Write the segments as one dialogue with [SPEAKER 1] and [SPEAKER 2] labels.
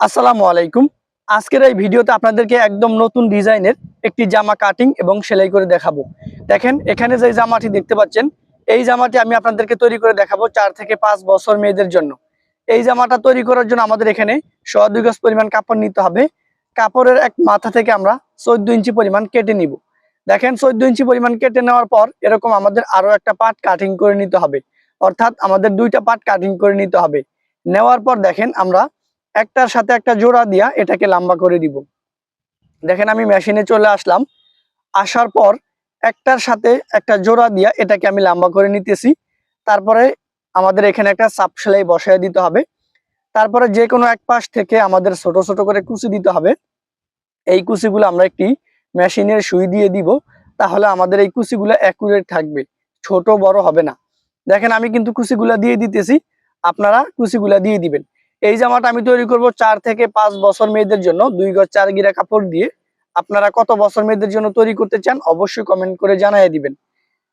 [SPEAKER 1] আসসালামু আলাইকুম। আজকের এই ভিডিওতে আপনাদেরকে একদম নতুন ডিজাইনের একটি জামা কাটিং এবং সেলাই করে দেখাবো। দেখেন, এখানে যে জামাটি দেখতে পাচ্ছেন, এই জামাটি আমি আপনাদেরকে তৈরি করে দেখাবো চার থেকে পাঁচ বছর মেয়েদের জন্য। এই জামাটা তৈরি করার জন্য আমাদের এখানে সোয়া গজ পরিমাণ কাপড় নিতে হবে। কাপড়ের এক মাথা থেকে আমরা চোদ্দ ইঞ্চি পরিমাণ কেটে নিব। দেখেন, চোদ্দ ইঞ্চি পরিমাণ কেটে নেওয়ার পর এরকম আমাদের আরও একটা পার্ট কাটিং করে নিতে হবে। অর্থাৎ আমাদের দুইটা পার্ট কাটিং করে নিতে হবে। নেওয়ার পর দেখেন, আমরা একটার সাথে একটা জোড়া দিয়া এটাকে লম্বা করে দিব। দেখেন আমি মেশিনে চলে আসলাম। আসার পর একটার সাথে একটা জোড়া দিয়া এটাকে আমি লম্বা করে নিতেছি। তারপরে আমাদের এখানে একটা চাপ সেলাই বসায় দিতে হবে। তারপরে যে কোনো এক পাশ থেকে আমাদের ছোট ছোট করে কুচি দিতে হবে। এই কুচিগুলো আমরা একটি মেশিনের সুই দিয়ে দিব। তাহলে আমাদের এই কুচিগুলো অ্যাকুরেট থাকবে। ছোট বড় হবে না। দেখেন আমি কিন্তু কুচিগুলা দিয়ে দিতেছি। আপনারা কুচিগুলা দিয়ে দিবেন। এই জামাটা আমি তৈরি করব চার থেকে পাঁচ বছর মেয়েদের জন্য, দুই গজ চার গিরা কাপড় দিয়ে। আপনারা কত বছর মেয়েদের জন্য তৈরি করতে চান অবশ্যই কমেন্ট করে জানাই দিবেন।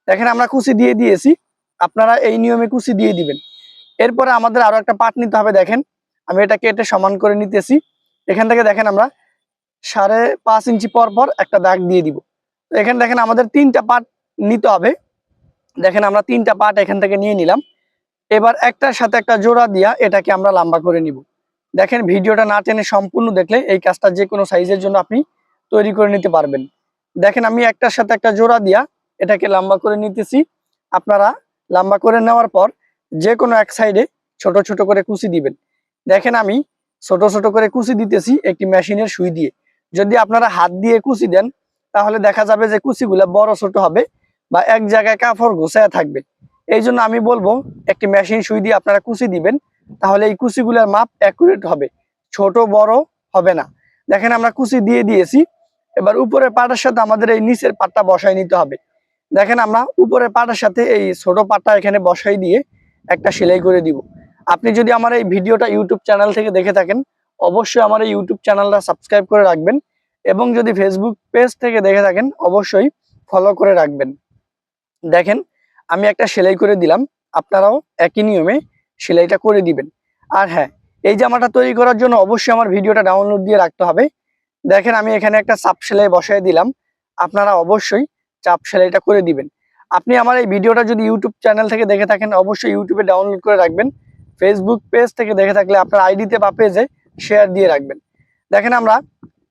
[SPEAKER 1] দেখেন আমরা কুচি দিয়ে দিয়েছি, আপনারা এই নিয়মে কুচি দিয়ে দিবেন। এরপরে আমাদের আরও একটা পাট নিতে হবে, দেখেন। আমি এটা কেটে সমান করে নিতেছি। এখান থেকে দেখেন আমরা সাড়ে পাঁচ ইঞ্চি পর পর একটা দাগ দিয়ে দিব। এখানে দেখেন আমাদের তিনটা পাট নিতে হবে। দেখেন আমরা তিনটা পাট এখান থেকে নিয়ে নিলাম। এবার একটার সাথে একটা জোড়া দিয়া এটাকে আমরা লম্বা করে নিব। দেখেন ভিডিওটা না টেনে সম্পূর্ণ দেখলে এই কাজটা যে কোনো সাইজের জন্য আপনি তৈরি করে নিতে পারবেন। দেখেন আমি একটার সাথে একটা জোড়া দিয়া এটাকে লম্বা করে নিতেছি। আপনারা লম্বা করে নেওয়ার পর যে কোনো এক সাইডে ছোট ছোট করে কুচি দিবেন। দেখেন আমি ছোট ছোট করে কুচি দিতেছি একটি মেশিনের সুই দিয়ে। যদি আপনারা হাত দিয়ে কুচি দেন, তাহলে দেখা যাবে যে কুচিগুলো বড় ছোট হবে বা এক জায়গায় কাপড় ঘুষায় থাকবে। এই জন্য আমি বলব, একটি মেশিন সুই দিয়ে আপনারা কুচি দিবেন, তাহলে এই কুচিগুলোর মাপ অ্যাকুরেট হবে। ছোট, বড় হবে না। দেখেন আমরা কুচি দিয়ে দিয়েছি, এবার উপরের পাটার সাথে আমাদের এই নিচের পাটটা বসাই নিতে হবে। দেখেন আমরা উপরের পাটার সাথে এই ছোট পাটটা এখানে বসাই দিয়ে একটা সেলাই করে দিব। আপনি যদি আমার এই ভিডিওটা ইউটিউব চ্যানেল থেকে দেখে থাকেন, অবশ্যই আমার এই ইউটিউব চ্যানেলটা সাবস্ক্রাইব করে রাখবেন এবং যদি ফেসবুক পেজ থেকে দেখে থাকেন, অবশ্যই ফলো করে রাখবেন। দেখেন আমি একটা সেলাই করে দিলাম, আপনারাও একই নিয়মে সেলাইটা করে দিবেন। আর হ্যাঁ এই জামাটা তৈরি করার জন্য অবশ্যই আমার ভিডিওটা ডাউনলোড দিয়ে রাখতে হবে। দেখেন আমি এখানে একটা চাপ সেলাই বসাই দিলাম, আপনারা অবশ্যই চাপ সেলাইটা করে দিবেন। আপনি আমার এই ভিডিওটা যদি ইউটিউব চ্যানেল থেকে দেখে থাকেন, অবশ্যই ইউটিউবে ডাউনলোড করে রাখবেন। ফেসবুক পেজ থেকে দেখে থাকলে আপনার আইডিতে বা পেজে শেয়ার দিয়ে রাখবেন। দেখেন আমরা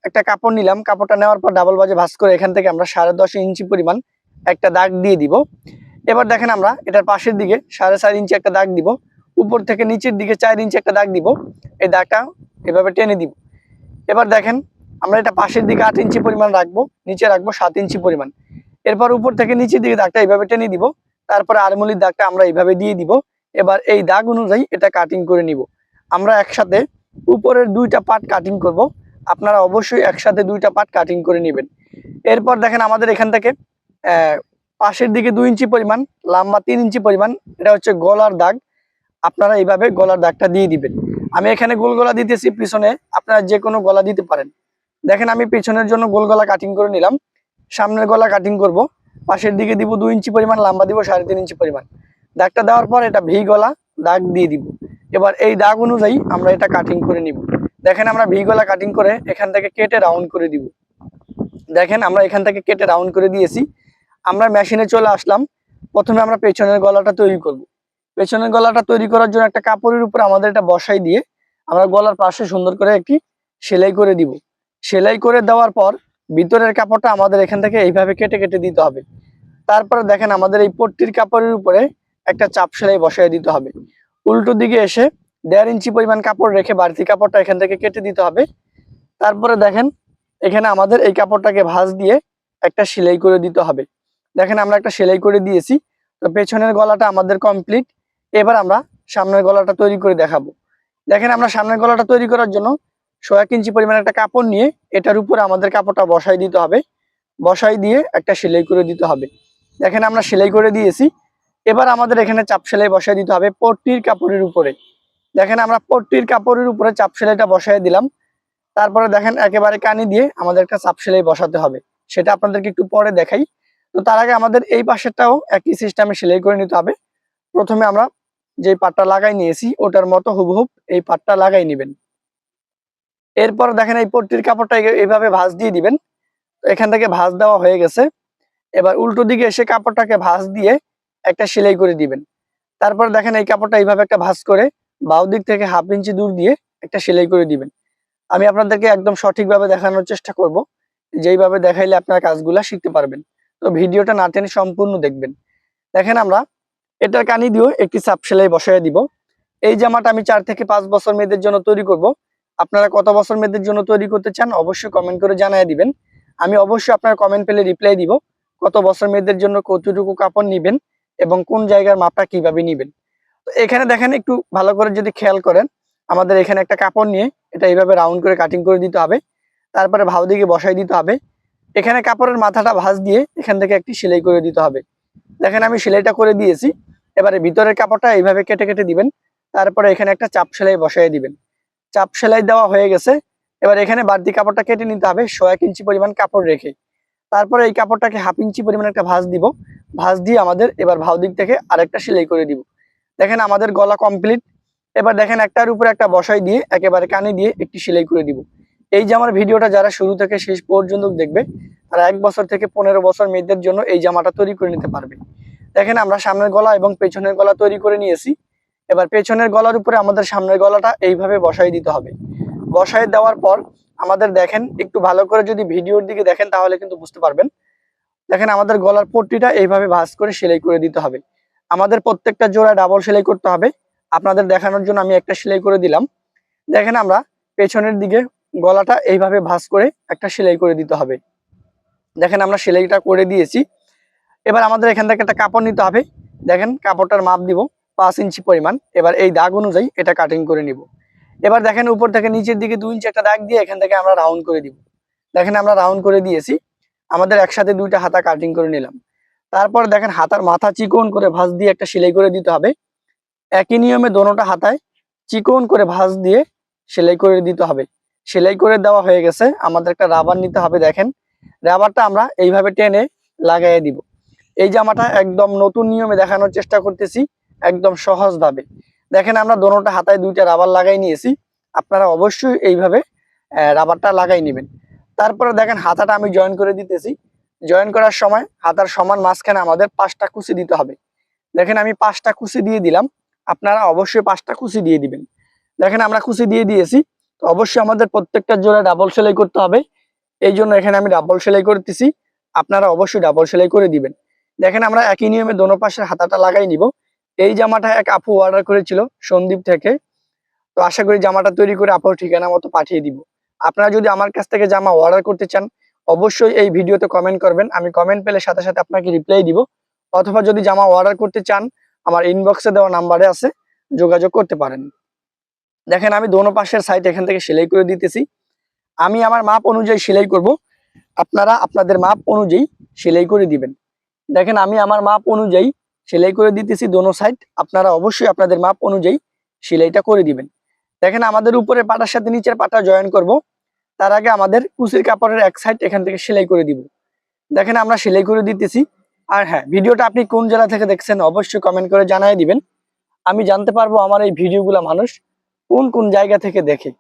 [SPEAKER 1] একটা কাপড় নিলাম, কাপড়টা নেওয়ার পর ডাবল বাজে ভাঁজ করে এখান থেকে আমরা সাড়ে দশ ইঞ্চি পরিমাণ একটা দাগ দিয়ে দিব। এবার দেখেন আমরা, এটার পাশের দিকে সাড়ে চার ইঞ্চি একটা দাগ দিব, উপর থেকে নিচের দিকে চার ইঞ্চি একটা দাগ দিব, এই দাগটা এভাবে টেনে দিব। এবার দেখেন, আমরা এটা পাশের দিকে আট ইঞ্চি পরিমাণ রাখব, নিচে রাখব সাত ইঞ্চি পরিমাণ। এরপর উপর থেকে নিচের দিকে দাগটা এইভাবে টেনে দিব, তারপরে আরমুলির দাগটা আমরা এইভাবে দিয়ে দিব, এবার এই দাগ অনুযায়ী এটা কাটিং করে নিব। আমরা একসাথে উপরের দুইটা পার্ট কাটিং করব, আপনারা অবশ্যই একসাথে দুইটা পার্ট কাটিং করে নেবেন। এরপর দেখেন আমাদের এখান থেকে পাশের দিকে দুই ইঞ্চি পরিমাণ, লম্বা তিন ইঞ্চি পরিমাণ, এটা হচ্ছে গলার দাগ। আপনারা এইভাবে গলার দাগটা দিয়ে দিবেন। আমি এখানে গোল গলা দিতেছি, পিছনে আপনারা যে কোনো গলা দিতে পারেন। দেখেন আমি পিছনের জন্য গোল গলা কাটিং করে নিলাম। সামনের গলা কাটিং করব। পাশের দিকে দিব দুই ইঞ্চি পরিমাণ, লম্বা দিব সাড়ে তিন ইঞ্চি পরিমাণ। দাগটা দেওয়ার পর এটা ভি গলা দাগ দিয়ে দিব। এবার এই দাগ অনুযায়ী আমরা এটা কাটিং করে নিব। দেখেন আমরা ভি গলা কাটিং করে এখান থেকে কেটে রাউন্ড করে দিব। দেখেন আমরা এখান থেকে কেটে রাউন্ড করে দিয়েছি। আমরা মেশিনে চলে আসলাম। প্রথমে আমরা পেছনের গলাটা তৈরি করব। পেছনের গলাটা তৈরি করার জন্য একটা কাপড়ের উপর আমাদের এটা বসাই দিয়ে আমরা গলার পাশে সুন্দর করে একটি সেলাই করে দিব। সেলাই করে দেওয়ার পর ভিতরের কাপড়টা আমাদের এখান থেকে এইভাবে কেটে কেটে দিতে হবে। তারপরে দেখেন আমাদের এই পট্টির কাপড়ের উপরে একটা চাপ সেলাই বসাই দিতে হবে। উল্টো দিকে এসে দেড় ইঞ্চি পরিমাণ কাপড় রেখে বাড়তি কাপড়টা এখান থেকে কেটে দিতে হবে। তারপরে দেখেন এখানে আমাদের এই কাপড়টাকে ভাঁজ দিয়ে একটা সেলাই করে দিতে হবে। দেখেন আমরা একটা সেলাই করে দিয়েছি। তো পেছনের গলাটা আমাদের কমপ্লিট এবার আমরা সামনের গলাটা তৈরি করে দেখাবো। দেখেন আমরা সামনের গলাটা তৈরি করার জন্য এক ইঞ্চি পরিমাণ একটা কাপড় নিয়ে এটার উপরে আমাদের কাপড়টা বসাই দিতে হবে। বসাই দিয়ে একটা সেলাই করে দিতে হবে। দেখেন আমরা সেলাই করে দিয়েছি। এবার আমাদের এখানে চাপ সেলাই বসাই দিতে হবে পট্টির কাপড়ের উপরে। দেখেন আমরা পট্টির কাপড়ের উপরে চাপ সেলাইটা বসাই দিলাম। তারপরে দেখেন একেবারে কানি দিয়ে আমাদের একটা চাপ সেলাই বসাতে হবে। সেটা আপনাদেরকে একটু পরে দেখাই। তো তার আগে আমাদের এই পাশেরটাও একই সিস্টেমে সেলাই করে নিতে হবে। প্রথমে আমরা যে পাটটা লাগাই নিয়েছি, ওটার মতো হুবহুব এই পাটটা লাগাই নেবেন। এরপর দেখেন এই পট্টির কাপড়টা এইভাবে ভাঁজ দিয়ে দিবেন। এখান থেকে ভাঁজ দেওয়া হয়ে গেছে। এবার উল্টো দিকে এসে কাপড়টাকে ভাঁজ দিয়ে একটা সেলাই করে দিবেন। তারপর দেখেন এই কাপড়টা এইভাবে একটা ভাঁজ করে বাউ দিক থেকে হাফ ইঞ্চি দূর দিয়ে একটা সেলাই করে দিবেন। আমি আপনাদেরকে একদম সঠিকভাবে দেখানোর চেষ্টা করব। যেইভাবে দেখাইলে আপনারা কাজগুলা শিখতে পারবেন। তো ভিডিওটা না টেনে সম্পূর্ণ দেখবেন। দেখেন আমরা, এটার কানি দিয়েও একটি চাপ সেলাই বসাই দিব। এই জামাটা আমি চার থেকে পাঁচ বছর মেয়েদের জন্য তৈরি করব। আপনারা কত বছর মেয়েদের জন্য তৈরি করতে চান অবশ্যই কমেন্ট করে জানিয়ে দিবেন। আমি অবশ্যই আপনার কমেন্ট পেলে রিপ্লাই দিব, কত বছর মেয়েদের জন্য কতটুকু কাপড় নিবেন এবং কোন জায়গার মাপটা কীভাবে নিবেন। তো এখানে দেখেন একটু ভালো করে যদি খেয়াল করেন, আমাদের এখানে একটা কাপড় নিয়ে এটা এইভাবে রাউন্ড করে কাটিং করে দিতে হবে। তারপরে ভাও দিকে বসাই দিতে হবে। এখানে কাপড়ের মাথাটা ভাঁজ দিয়ে এখান থেকে একটি সেলাই করে দিতে হবে। দেখেন আমি সেলাইটা করে দিয়েছি। এবারে ভিতরের কাপড়টা এইভাবে কেটে কেটে দিবেন। তারপরে এখানে একটা চাপ সেলাই বসাই দিবেন। চাপ সেলাই দেওয়া হয়ে গেছে। এবার এখানে বাড়তি কাপড়টা কেটে নিতে হবে এক ইঞ্চি পরিমাণ কাপড় রেখে। তারপরে এই কাপড়টাকে হাফ ইঞ্চি পরিমাণ একটা ভাঁজ দিব। ভাঁজ দিয়ে আমাদের এবার ভাও দিক থেকে আরেকটা সেলাই করে দিব। দেখেন আমাদের গলা কমপ্লিট এবার দেখেন একটার উপরে একটা বসাই দিয়ে একেবারে কানে দিয়ে একটি সেলাই করে দিব। এই যে আমার ভিডিওটা যারা শুরু থেকে শেষ পর্যন্ত দেখবে, তারা এক বছর থেকে পনেরো বছর মেয়েদের জন্য এই জামাটা তৈরি করে নিতে পারবে। দেখেন আমরা সামনের গলা এবং পেছনের গলা তৈরি করে নিয়েছি। এবার পেছনের গলার উপরে আমাদের সামনের গলাটা এইভাবে বসাই দিতে হবে। বসাই দেওয়ার পর আমাদের দেখেন, একটু ভালো করে যদি ভিডিওর দিকে দেখেন তাহলে কিন্তু বুঝতে পারবেন। দেখেন আমাদের গলার পট্টিটা এইভাবে ভাঁজ করে সেলাই করে দিতে হবে। আমাদের প্রত্যেকটা জোড়া ডাবল সেলাই করতে হবে। আপনাদের দেখানোর জন্য আমি একটা সেলাই করে দিলাম। দেখেন আমরা পেছনের দিকে গলাটা এইভাবে ভাঁজ করে একটা সেলাই করে দিতে হবে। দেখেন আমরা সেলাইটা করে দিয়েছি। এবার আমাদের এখান থেকে একটা কাপড় নিতে হবে। দেখেন কাপড়টার মাপ দিব পাঁচ ইঞ্চি পরিমাণ। এবার এই দাগ অনুযায়ী এটা কাটিং করে নিব। এবার দেখেন উপর থেকে নিচের দিকে দুই ইঞ্চি একটা দাগ দিয়ে এখান থেকে আমরা রাউন্ড করে দিব। দেখেন আমরা রাউন্ড করে দিয়েছি। আমাদের একসাথে দুইটা হাতা কাটিং করে নিলাম। তারপর দেখেন হাতার মাথা চিকন করে ভাঁজ দিয়ে একটা সেলাই করে দিতে হবে। একই নিয়মে দোনোটা হাতায় চিকন করে ভাঁজ দিয়ে সেলাই করে দিতে হবে। সেলাই করে দেওয়া হয়ে গেছে। আমাদের একটা রাবার নিতে হবে, দেখেন। রাবারটা আমরা এইভাবে টেনে লাগাইয়ে দিব। এই জামাটা একদম নতুন নিয়মে দেখানোর চেষ্টা করতেছি, একদম সহজ ভাবে দেখেন, আমরা দোনোটা হাতায় দুইটা রাবার লাগাই নিয়েছি। আপনারা অবশ্যই এইভাবে রাবারটা লাগাই নেবেন। তারপরে দেখেন, হাতাটা আমি জয়েন করে দিতেছি। জয়েন করার সময় হাতার সমান মাঝখানে আমাদের পাঁচটা কুচি দিতে হবে। দেখেন, আমি পাঁচটা কুচি দিয়ে দিলাম। আপনারা অবশ্যই পাঁচটা কুচি দিয়ে দিবেন। দেখেন, আমরা কুচি দিয়ে দিয়েছি। তো অবশ্যই আমাদের প্রত্যেকটা জোড়া ডাবল সেলাই করতে হবে। এই জন্য এখানে আমি ডাবল সেলাই করতেছি। আপনারা অবশ্যই ডাবল সেলাই করে দিবেন। দেখেন আমরা একই নিয়মে দোনো পাশের হাতাটা লাগাই নিব। এই জামাটা এক আপু অর্ডার করেছিল সন্দীপ থেকে। তো আশা করি জামাটা তৈরি করে আপুর ঠিকানা মতো পাঠিয়ে দিব। আপনারা যদি আমার কাছ থেকে জামা অর্ডার করতে চান, অবশ্যই এই ভিডিওতে কমেন্ট করবেন। আমি কমেন্ট পেলে সাথে সাথে আপনাকে রিপ্লাই দিব। অথবা যদি জামা অর্ডার করতে চান, আমার ইনবক্সে দেওয়া নাম্বারে আছে, যোগাযোগ করতে পারেন। দেখেন আমি দোনো পাশের সাইড এখান থেকে সেলাই করে দিতেছি। আমি আমার মাপ অনুযায়ী সেলাই করব। আপনারা আপনাদের মাপ অনুযায়ী সেলাই করে দিবেন। দেখেন আমি আমার মাপ অনুযায়ী সেলাই করে দিতেছি দোনো সাইড আপনারা অবশ্যই আপনাদের মাপ অনুযায়ী সেলাইটা করে দিবেন। দেখেন আমাদের উপরে পাটার সাথে নিচের পাটা জয়েন করব। তার আগে আমাদের কুচির কাপড়ের এক সাইড এখান থেকে সেলাই করে দিব। দেখেন আমরা সেলাই করে দিতেছি। আর হ্যাঁ ভিডিওটা আপনি কোন জেলা থেকে দেখছেন অবশ্যই কমেন্ট করে জানাই দিবেন। আমি জানতে পারব আমার এই ভিডিওগুলো মানুষ কোন কোন জায়গা থেকে দেখে।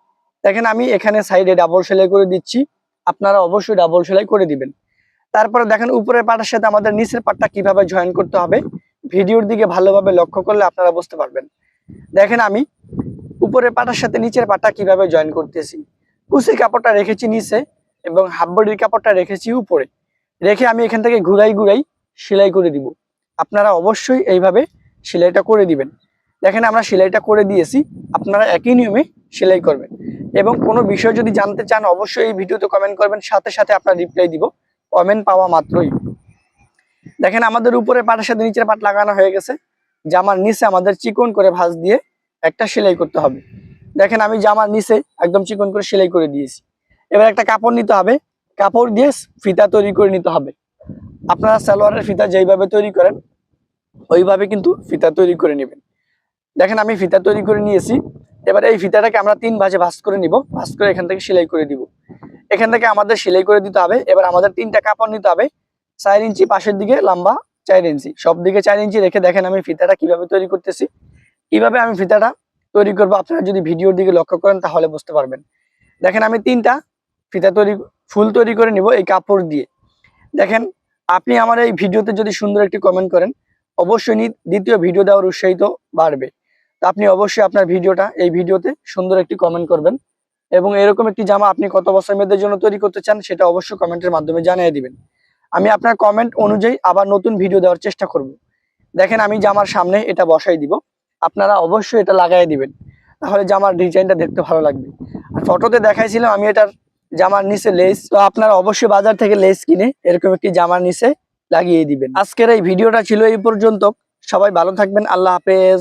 [SPEAKER 1] দেখেন, আমি এখানে সাইডে ডাবল সেলাই করে দিচ্ছি। আপনারা অবশ্যই ডাবল সেলাই করে দিবেন। তারপরে দেখেন, উপরের পাটার সাথে আমাদের নিচের পাটটা কীভাবে জয়েন করতে হবে। ভিডিওর দিকে ভালোভাবে লক্ষ্য করলে আপনারা বুঝতে পারবেন। দেখেন, আমি উপরের পাটার সাথে নিচের পাটটা কীভাবে জয়েন করতেছি। কুচির কাপড়টা রেখেছি নিচে এবং হাফ বডির কাপড়টা রেখেছি উপরে। রেখে আমি এখান থেকে ঘুরাই ঘুরাই সেলাই করে দিব। আপনারা অবশ্যই এইভাবে সেলাইটা করে দিবেন। দেখেন আমরা সেলাইটা করে দিয়েছি, আপনারা একই নিয়মে সেলাই করবেন। এবং কোনো বিষয় যদি জানতে চান, অবশ্যই এই ভিডিওতে কমেন্ট করবেন, সাথে সাথে আপনার রিপ্লাই দিব। কমেন্ট পাওয়া মাত্রই। দেখেন আমাদের উপরে পাটের সাথে নিচের পাট লাগানো হয়ে গেছে। জামার নিচে আমাদের চিকন করে ভাঁজ দিয়ে একটা সেলাই করতে হবে। দেখেন আমি জামার নিচে একদম চিকন করে সেলাই করে দিয়েছি। এবার একটা কাপড় নিতে হবে। কাপড় দিয়ে ফিতা তৈরি করে নিতে হবে। আপনারা সালোয়ারের ফিতা যেইভাবে তৈরি করেন, ওইভাবে কিন্তু ফিতা তৈরি করে নেবেন। দেখেন আমি ফিতা তৈরি করে নিয়েছি। এবার এই ফিতাটাকে আমরা তিন ভাজে ভাঁজ করে নিব। ভাঁজ করে এখান থেকে সেলাই করে দিব। এখান থেকে আমাদের সেলাই করে দিতে হবে। এবার আমাদের তিনটা কাপড় নিতে হবে। চার ইঞ্চি পাশের দিকে লম্বা, চার ইঞ্চি। সব দিকে চার ইঞ্চি রেখে দেখেন আমি ফিতাটা কীভাবে তৈরি করতেছি। কীভাবে আমি ফিতাটা তৈরি করব আপনারা যদি ভিডিওর দিকে লক্ষ্য করেন তাহলে বুঝতে পারবেন। দেখেন আমি তিনটা ফিতা তৈরি, ফুল তৈরি করে নিব এই কাপড় দিয়ে। দেখেন, আপনি আমার এই ভিডিওতে যদি সুন্দর একটি কমেন্ট করেন, অবশ্যই দ্বিতীয় ভিডিও দেওয়ার উৎসাহিত বাড়বে। আপনি অবশ্যই আপনার ভিডিওটা, এই ভিডিওতে সুন্দর একটি কমেন্ট করবেন এবং এরকম একটি জামা আপনি কত বছর মেয়েদের জন্য তৈরি করতে চান সেটা অবশ্যই কমেন্টের মাধ্যমে জানিয়ে দিবেন। আমি আপনার কমেন্ট অনুযায়ী আবার নতুন ভিডিও দেওয়ার চেষ্টা করব। দেখেন আমি জামার সামনে এটা বসাই দিব। আপনারা অবশ্যই এটা লাগাই দিবেন। তাহলে জামার ডিজাইনটা দেখতে ভালো লাগবে। আর ফটোতে দেখাইছিলাম আমি এটার জামার নিচে লেস তো আপনারা অবশ্যই বাজার থেকে লেস কিনে এরকম একটি জামার নিচে লাগিয়ে দিবেন। আজকের এই ভিডিওটা ছিল এই পর্যন্ত। সবাই ভালো থাকবেন। আল্লাহ হাফেজ।